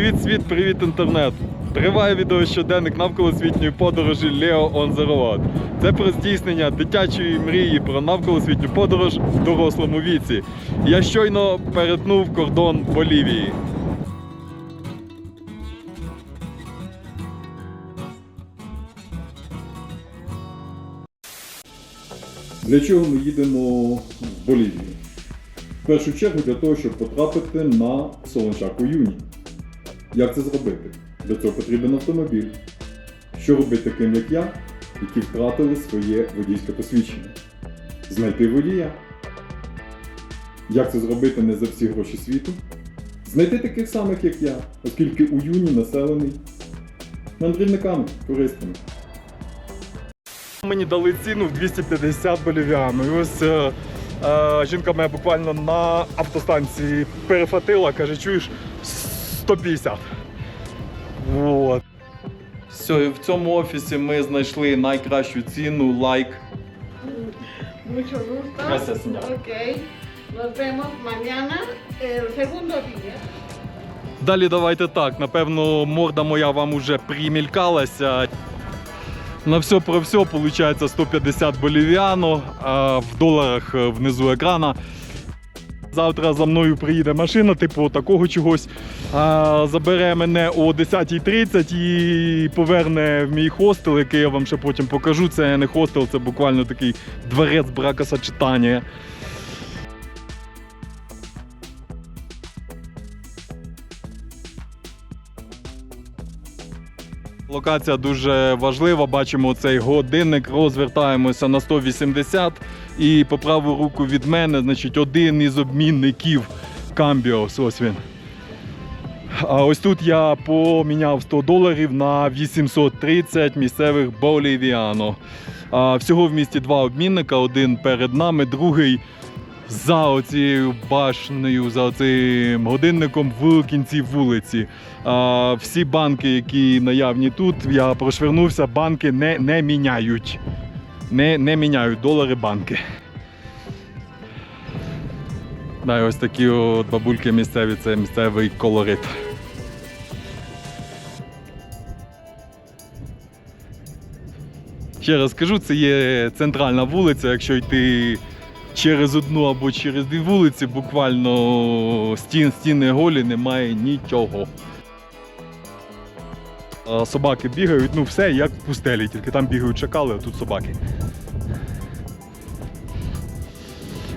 Привіт, світ, привіт, інтернет! Триває відео щоденник навколосвітньої подорожі Leo on the Road. Це про здійснення дитячої мрії про навколосвітню подорож в дорослому віці. Я щойно перетнув кордон Болівії. Для чого ми їдемо в Болівію? В першу чергу для того, щоб потрапити на Солончаку Юні. Як це зробити? Для цього потрібен автомобіль. Що робити таким, як я, які втратили своє водійське посвідчення? Знайти водія. Як це зробити не за всі гроші світу? Знайти таких самих, як я, оскільки у Юні населений мандрівниками, туристами. Мені дали ціну в 250 болівіан. І ось е, е, жінка мене буквально на автостанції перехватила, каже, чуєш 150. Вот. Все, і в цьому офісі ми знайшли найкращу ціну лайк. Mucho gusto. Gracias, señora. Ok. Nos vemos mañana, el segundo día. Далі давайте так. Напевно, морда моя вам уже примількалася. На все про все виходить 150 болівіано, а в доларах е, внизу екрана. Завтра за мною приїде машина, типу такого чогось. А, забере мене о 10.30 і поверне в мій хостел, який я вам ще потім покажу. Це не хостел, це буквально такий дворець бракосочетання. Локація дуже важлива. Бачимо цей годинник. Розвертаємося на 180. І по праву руку від мене, значить, один із обмінників Камбіос. Ось він. А ось тут я поміняв 100 доларів на 830 місцевих болівіано. А, Всього в місті два обмінника: один перед нами, другий за оцією башнею, за цим годинником в кінці вулиці. А, всі банки, які наявні тут, я прошвернувся, банки не, не міняють. Не, не міняють долари банки. Да, і ось такі от бабульки місцеві, це місцевий колорит. Ще раз скажу, це є центральна вулиця, якщо йти через одну або через дві вулиці, буквально стін, стіни голі, немає нічого. Собаки бігають, ну все як в пустелі, тільки там бігають шакали, а тут собаки.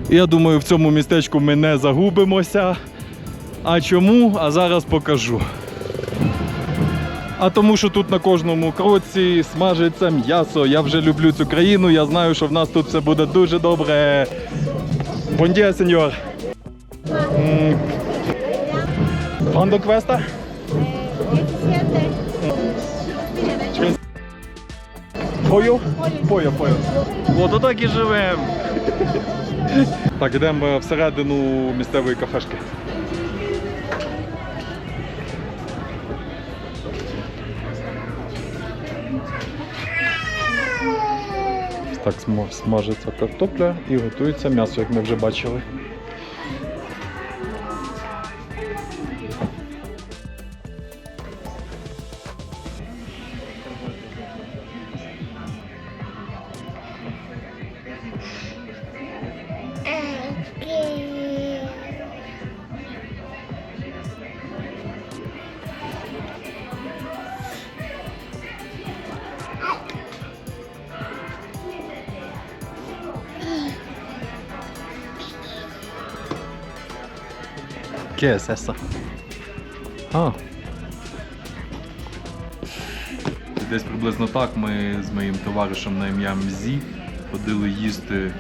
Я думаю, в цьому містечку ми не загубимося. А чому? А зараз покажу. А тому, що тут на кожному кроці смажиться м'ясо. Я вже люблю цю країну, я знаю, що в нас тут все буде дуже добре. Бондія, сеньор. М, Quando Пою? Пою, пою. От отак і живемо. Так, йдемо всередину місцевої кафешки. Так смажиться картопля і готується м'ясо, як ми вже бачили. ¿Qué es eso? А. Десь приблизно так ми з моїм товаришем на ім'я Мзі ходили їсти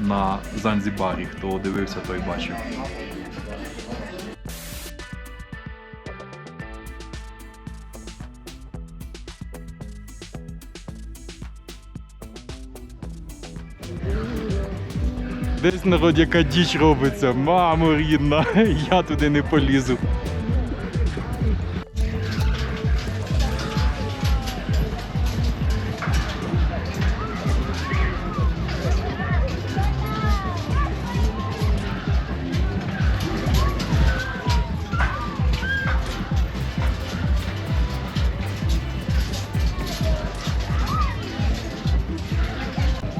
на Занзібарі. Хто дивився, той бачив. Десь народ яка діч робиться, мамо рідна, я туди не полізу.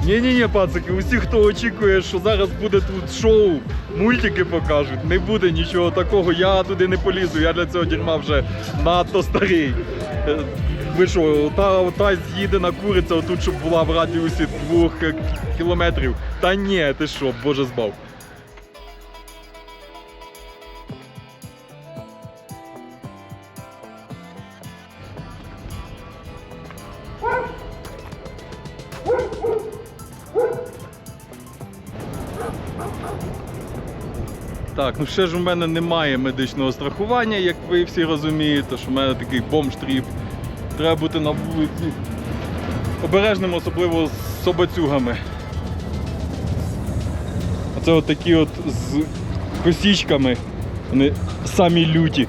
Ні-ні-ні, пацики, усі, хто очікує, що зараз буде тут шоу, мультики покажуть, не буде нічого такого. Я туди не полізу, я для цього дерьма вже надто старий. Е, Ви що, та, та з'їдена куриця отут, щоб була в радіусі двох е, кілометрів. Та ні, ти що, боже збав. Ну ще ж у мене немає медичного страхування, як ви всі розумієте, що в мене такий бомж-тріп. Треба бути на вулиці обережним, особливо з собацюгами. Оце от такі от з косічками. Вони самі люті.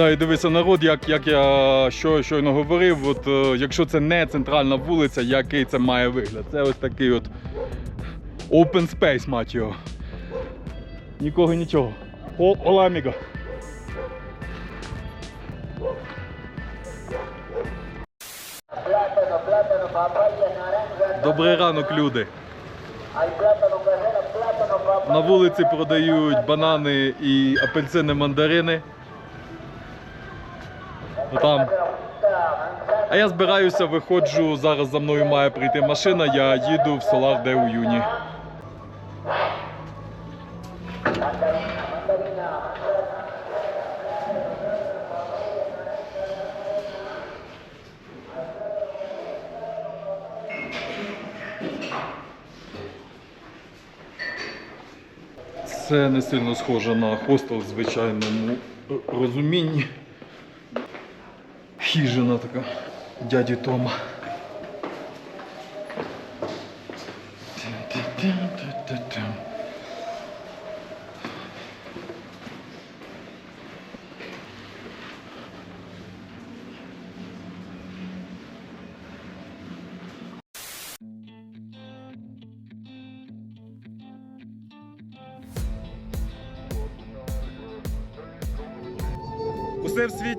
Да, і дивися народ, як, як я що, щойно говорив, от, е, якщо це не центральна вулиця, який це має вигляд. Це ось такий от open space, мать його. Нікого нічого. О. Добрий ранок, люди. На вулиці продають банани і апельсини мандарини. Ну, Там. А я збираюся, виходжу. Зараз за мною має прийти машина. Я їду в Солар де Уюні. Це не сильно схоже на хостел в звичайному розумінні. Хижина така дяді Тома. Тим-тим-тим-тим-тим.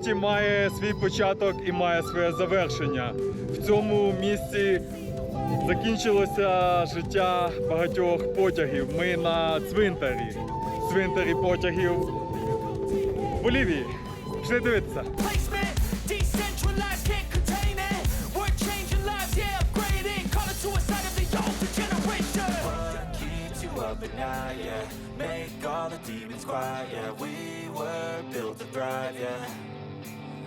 Світі має свій початок і має своє завершення. В цьому місці закінчилося життя багатьох потягів. Ми на цвинтарі. Цвинтарі потягів в Болівії. Пішли дивитися. Make all the demons quiet, yeah. We were built to thrive, yeah.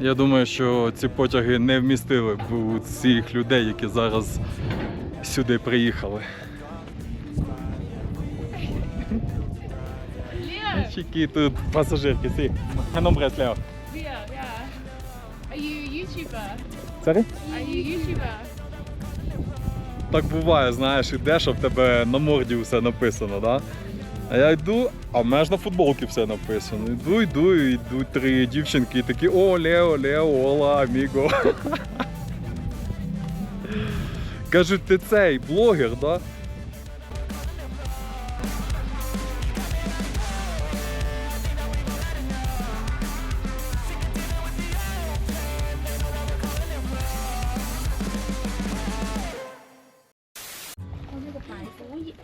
Я думаю, що ці потяги не вмістили б у цих людей, які зараз сюди приїхали. Leo. Тут пасажирки, сі. Ханомбрес, Лео. Leo, yeah. Are you YouTuber? Так буває, знаєш, ідеш, а в тебе на морді все написано, да? А я йду, а в мене ж на футболці все написано. Йду, йду, йдуть три дівчинки і такі о, Лео, Лео, ола, аміго. Кажуть, ти цей блогер, да?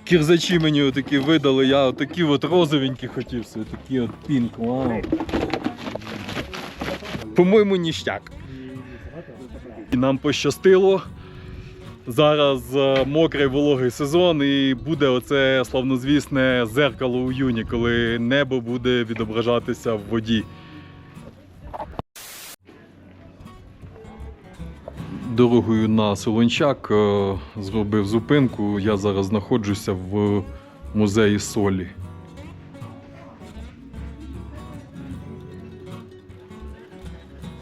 Кірзачі мені отакі видали, я отакі от розовенькі хотів собі, такі от пінк, вау. По-моєму, ніштяк. І нам пощастило. Зараз е, мокрий вологий сезон і буде оце славнозвісне зеркало у юні, коли небо буде відображатися в воді. Дорогою на Солончак е, зробив зупинку. Я зараз знаходжуся в музеї солі.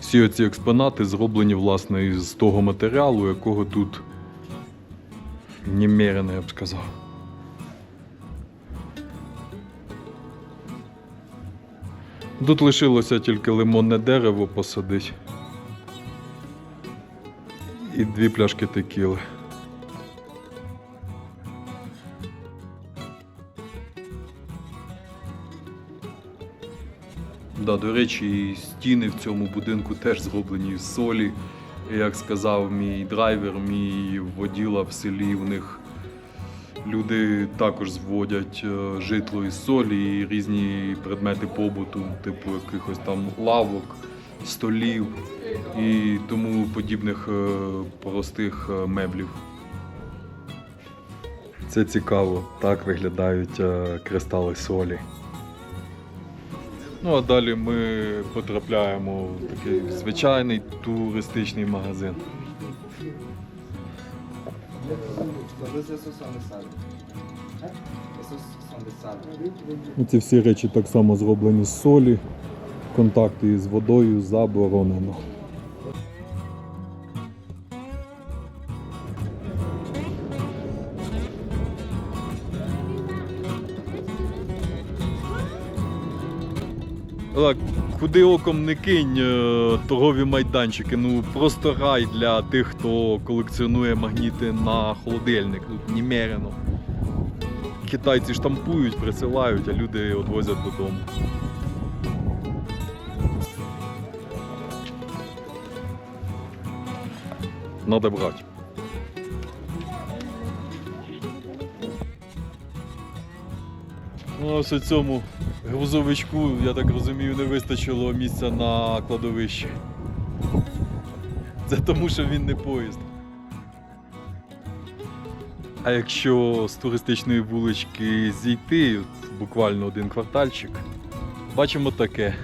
Всі ці експонати зроблені власне із того матеріалу, якого тут немерено, я б сказав. Тут лишилося тільки лимонне дерево посадити. І дві пляшки текіли. Да, до речі, стіни в цьому будинку теж зроблені з солі. Як сказав мій драйвер, мій воділа в селі, в них люди також зводять е, житло із солі і різні предмети побуту, типу якихось там лавок, столів і тому подібних е, простих е, меблів. Це цікаво, так виглядають е, кристали солі. Ну а далі ми потрапляємо в такий звичайний туристичний магазин. Ці всі речі так само зроблені з солі. Контакти з водою заборонено. Куди оком не кинь е, торгові майданчики. Ну просто рай для тих, хто колекціонує магніти на холодильник. Тут немерено. Китайці штампують, присилають, а люди відвозять додому. Надо брати. Ну, ось у цьому грузовичку, я так розумію, не вистачило місця на кладовищі. Це тому, що він не поїзд. А якщо з туристичної вулички зійти, буквально один квартальчик, бачимо таке.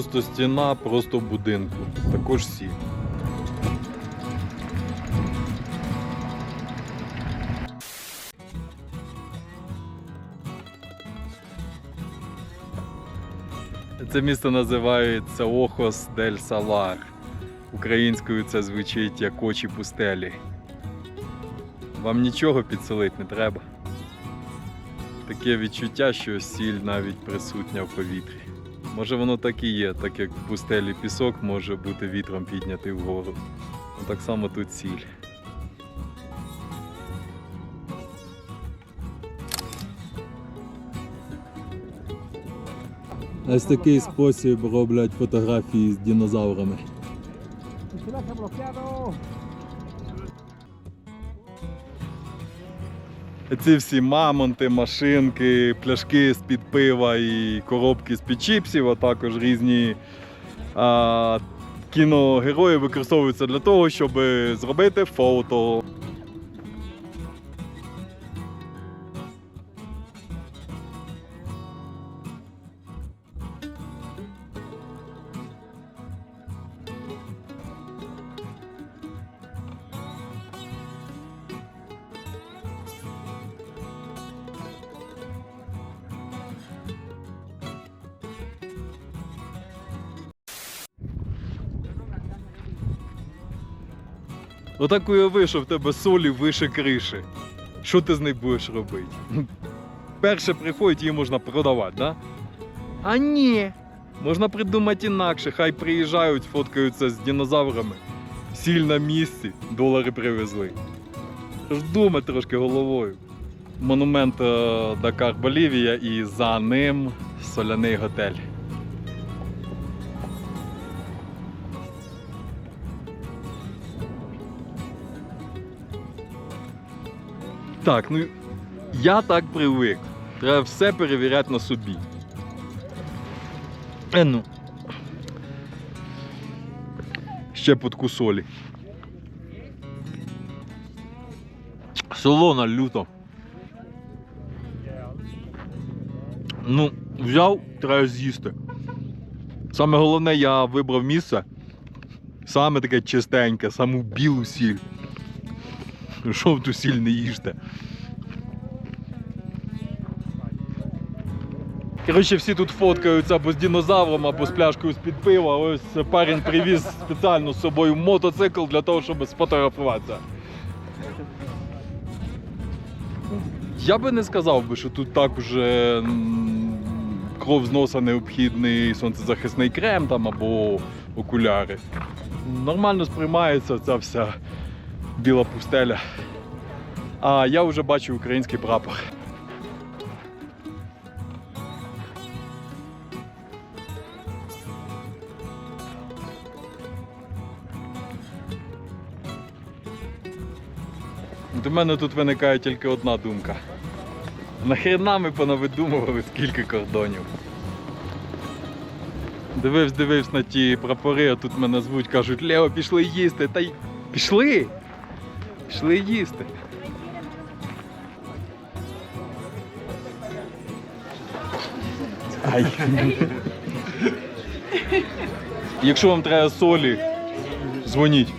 Просто стіна, просто будинку. Також сіль. Це місто називається Охос дель Салар. Українською це звучить як очі пустелі. Вам нічого підселити не треба. Таке відчуття, що сіль навіть присутня в повітрі. Може воно так і є, так як в пустелі пісок може бути вітром піднятий вгору. Ну, так само тут сіль. Ось такий спосіб роблять фотографії з динозаврами. Ці всі мамонти, машинки, пляшки з-під пива і коробки з-під чіпсів, а також різні а, кіногерої використовуються для того, щоб зробити фото. Отак уяви, що в тебе солі вище криші. Що ти з нею будеш робити? Перше приходить, її можна продавати, да? А ні. Можна придумати інакше, хай приїжджають, фоткаються з динозаврами. Сіль на місці, долари привезли. Думай трошки головою. Монумент е, Дакар Болівія і за ним соляний готель. Так, ну я так привик. Треба все перевіряти на собі. Е, ну. Ще подку солі. Солона люто. Ну, взяв, треба з'їсти. Саме головне, я вибрав місце. Саме таке чистеньке, саму білу сіль. Жовту сіль не їжте. Коротше, всі тут фоткаються або з динозавром, або з пляшкою з-під пива. Ось парень привіз спеціально з собою мотоцикл для того, щоб сфотографуватися. Я би не сказав би, що тут так уже м, кров з носа необхідний сонцезахисний крем там або окуляри. Нормально сприймається ця вся біла пустеля. А я вже бачу український прапор. До мене тут виникає тільки одна думка. Нахрена ми понавидумували скільки кордонів. Дивився, дивився на ті прапори, а тут мене звуть, кажуть, Лео, пішли їсти. Та й пішли! Пішли їсти. Ай. Якщо вам треба солі, дзвоніть.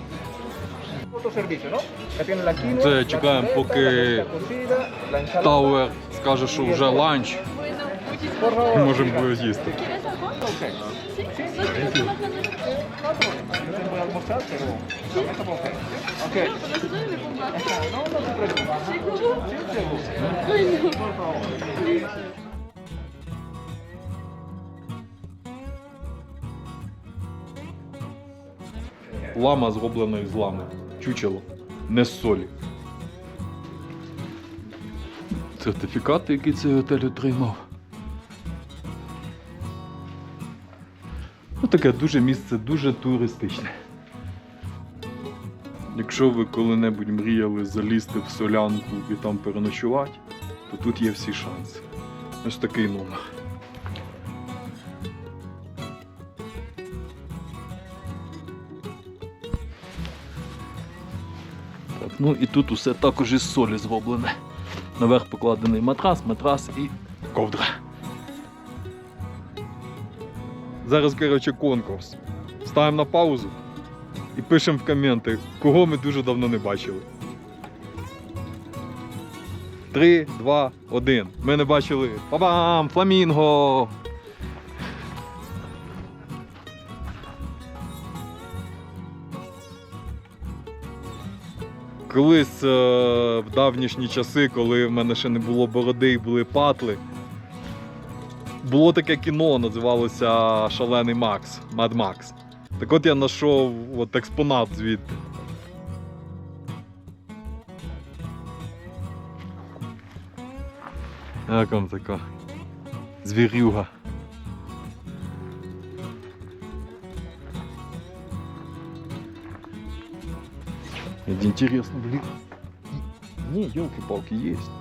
Quinoa, Це чекаємо, поки. Тауер скаже, що вже ланч, і можемо з'їсти. Favor. Лама зроблена із лами. Чучело. Не з солі. Сертифікат, який цей готель отримав. Таке дуже місце, дуже туристичне. Якщо ви коли-небудь мріяли залізти в солянку і там переночувати, то тут є всі шанси. Ось такий номер. Так, ну і тут усе також із солі зроблене. Наверх покладений матрас, матрас і ковдра. Зараз, коротше, конкурс. Ставимо на паузу і пишемо в коменти, кого ми дуже давно не бачили. Три, два, один. Ми не бачили. Па-бам! Фламінго! Колись е, в давнішні часи, коли в мене ще не було бороди і були патли, було таке кіно, називалося Шалений Макс, Мад Макс. Так от я знайшов от експонат звідти. Як вам така? Звірюга. Это интересно, блин. Не, елки-палки есть.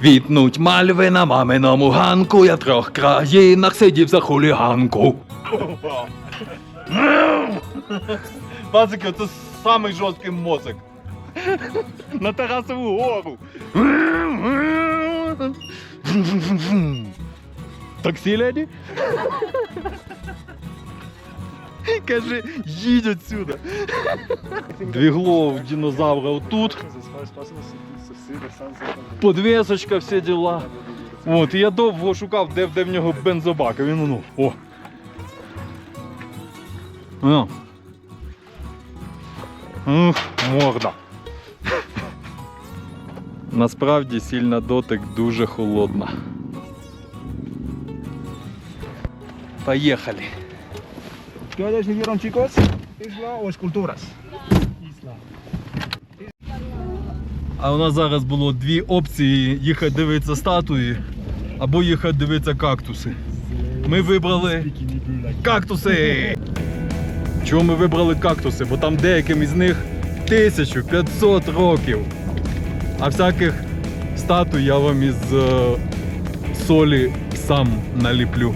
Квітнуть мальви на маминому ганку, я в трьох країнах сидів за хуліганку. Пацики, це самий жорсткий мозок. На Тарасову гору. Таксі, леді? Каже, їдь отсюда. Двіглов динозавра отут. Подвесочка, всі діла. От, і я довго шукав, де, де в нього бензобак, а він ну. О. О. Ух, морда. Насправді сіль на дотик дуже холодна. Поїхали. ¿Qué decidieron, chicos? ¿Isla o esculturas? А у нас зараз було дві опції: їхати дивитися статуї або їхати дивитися кактуси. Ми вибрали кактуси. Чому ми вибрали кактуси? Бо там деяким із них 1500 років. А всяких статуй я вам із е, солі сам наліплю.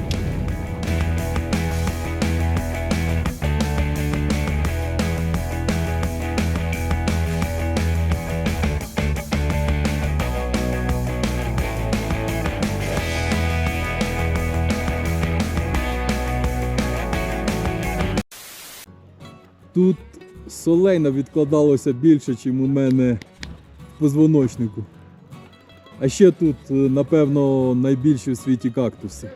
Тут солейна відкладалося більше, ніж у мене в позвоночнику. А ще тут, е, напевно, найбільші в світі кактуси.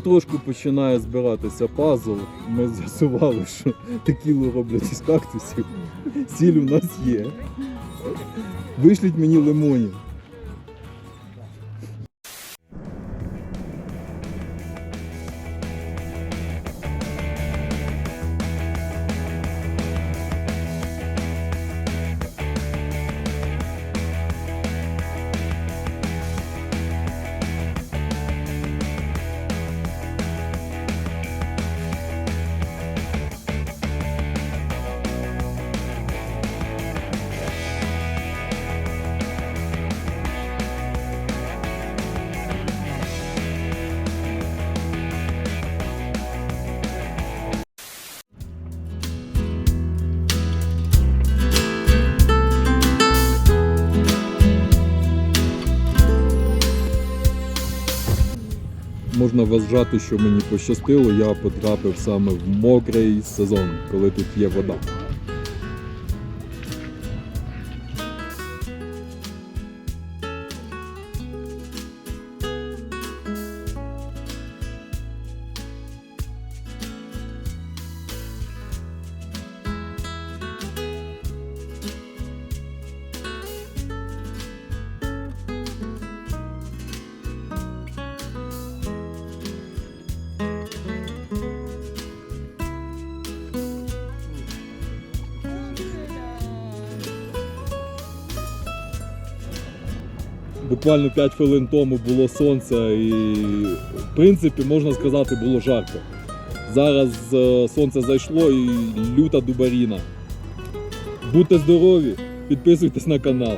Потрошку починає збиратися пазл. Ми з'ясували, що текілу роблять із кактусів. Сіль у нас є. Вишліть мені лимонів. Можна вважати, що мені пощастило, я потрапив саме в мокрий сезон, коли тут є вода. Буквально 5 хвилин тому було сонце і, в принципі, можна сказати, було жарко. Зараз е, сонце зайшло і люта дубаріна. Будьте здорові, підписуйтесь на канал.